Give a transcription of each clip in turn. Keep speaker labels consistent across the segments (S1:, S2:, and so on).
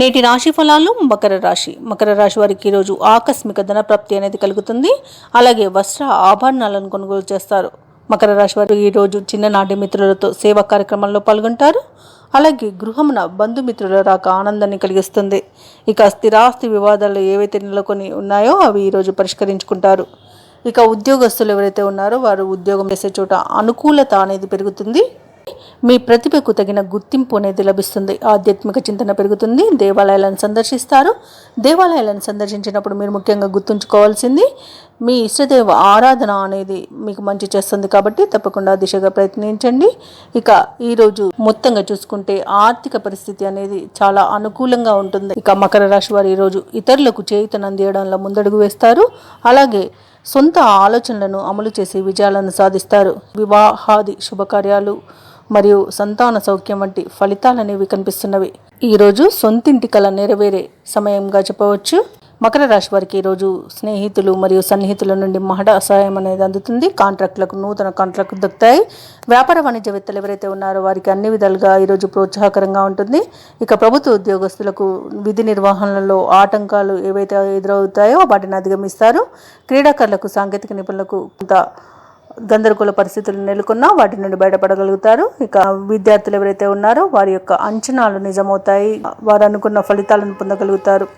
S1: నేటి రాశి ఫలాలు మకర రాశి. మకర రాశి వారికి ఈరోజు ఆకస్మిక ధనప్రాప్తి అనేది కలుగుతుంది. అలాగే వస్త్ర ఆభరణాలను కొనుగోలు చేస్తారు. మకర రాశి వారు ఈరోజు చిన్ననాటి మిత్రులతో సేవా కార్యక్రమంలో పాల్గొంటారు. అలాగే గృహమున బంధుమిత్రుల రాక ఆనందాన్ని కలిగిస్తుంది. ఇక స్థిరాస్తి వివాదాలు ఏవైతే నెలకొని ఉన్నాయో అవి ఈరోజు పరిష్కరించుకుంటారు. ఇక ఉద్యోగస్తులు ఎవరైతే ఉన్నారో వారు ఉద్యోగం చేసే చోట అనుకూలత అనేది పెరుగుతుంది. మీ ప్రతిభకు తగిన గుర్తింపు అనేది లభిస్తుంది. ఆధ్యాత్మిక చింతన పెరుగుతుంది. దేవాలయాలను సందర్శిస్తారు. దేవాలయాలను సందర్శించినప్పుడు మీరు ముఖ్యంగా గుర్తుంచుకోవాల్సింది మీ ఇష్టదేవ ఆరాధన అనేది మీకు మంచి చేస్తుంది కాబట్టి తప్పకుండా దిశగా ప్రయత్నించండి. ఇక ఈరోజు మొత్తంగా చూసుకుంటే ఆర్థిక పరిస్థితి అనేది చాలా అనుకూలంగా ఉంటుంది. ఇక మకర రాశి వారు ఈరోజు ఇతరులకు చేయుతను అందియడంలో ముందడుగు వేస్తారు. అలాగే సొంత ఆలోచనలను అమలు చేసి విజయాలను సాధిస్తారు. వివాహాది శుభకార్యాలు మరియు సంతాన సౌఖ్యం వంటి ఫలితాలనేవి కనిపిస్తున్నవి. ఈరోజు సొంతింటి కళ నెరవేరే సమయంగా చెప్పవచ్చు. మకర రాశి వారికి ఈరోజు స్నేహితులు మరియు సన్నిహితుల నుండి మహడ సహాయం అనేది అందుతుంది. కాంట్రాక్టులకు నూతన కాంట్రాక్ట్ దక్కుతాయి. వ్యాపార వాణిజ్యవేత్తలు ఎవరైతే ఉన్నారో వారికి అన్ని విధాలుగా ఈరోజు ప్రోత్సాహకరంగా ఉంటుంది. ఇక ప్రభుత్వ ఉద్యోగస్తులకు విధి నిర్వహణలో ఆటంకాలు ఏవైతే ఎదురవుతాయో వాటిని అధిగమిస్తారు. క్రీడాకారులకు సాంకేతిక నిపుణులకు కొంత గందరగోళ పరిస్థితులు నెలకొన్నా వాటి నుండి బయటపడగలుగుతారు. ఇక విద్యార్థులు ఎవరైతే ఉన్నారో వారి యొక్క అంచనాలు నిజమవుతాయి. వారు అనుకున్న ఫలితాలను పొందగలుగుతారు.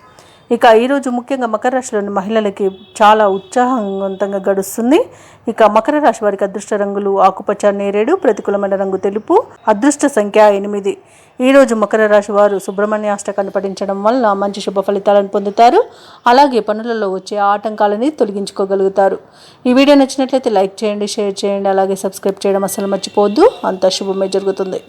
S1: ఇక ఈరోజు ముఖ్యంగా మకర రాశిలోని మహిళలకి చాలా ఉత్సాహవంతంగా గడుస్తుంది. ఇక మకర రాశి వారికి అదృష్ట రంగులు ఆకుపచ్చ నేరేడు ప్రతికూలమైన రంగు తెలుపు అదృష్ట సంఖ్య ఎనిమిది. ఈరోజు మకర రాశి వారు సుబ్రహ్మణ్య అష్టకాన్ని పఠించడం వల్ల మంచి శుభ ఫలితాలను పొందుతారు. అలాగే పనులలో వచ్చే ఆటంకాలని తొలగించుకోగలుగుతారు. ఈ వీడియో నచ్చినట్లయితే లైక్ చేయండి షేర్ చేయండి అలాగే సబ్స్క్రైబ్ చేయడం అసలు మర్చిపోవద్దు. అంత శుభమే జరుగుతుంది.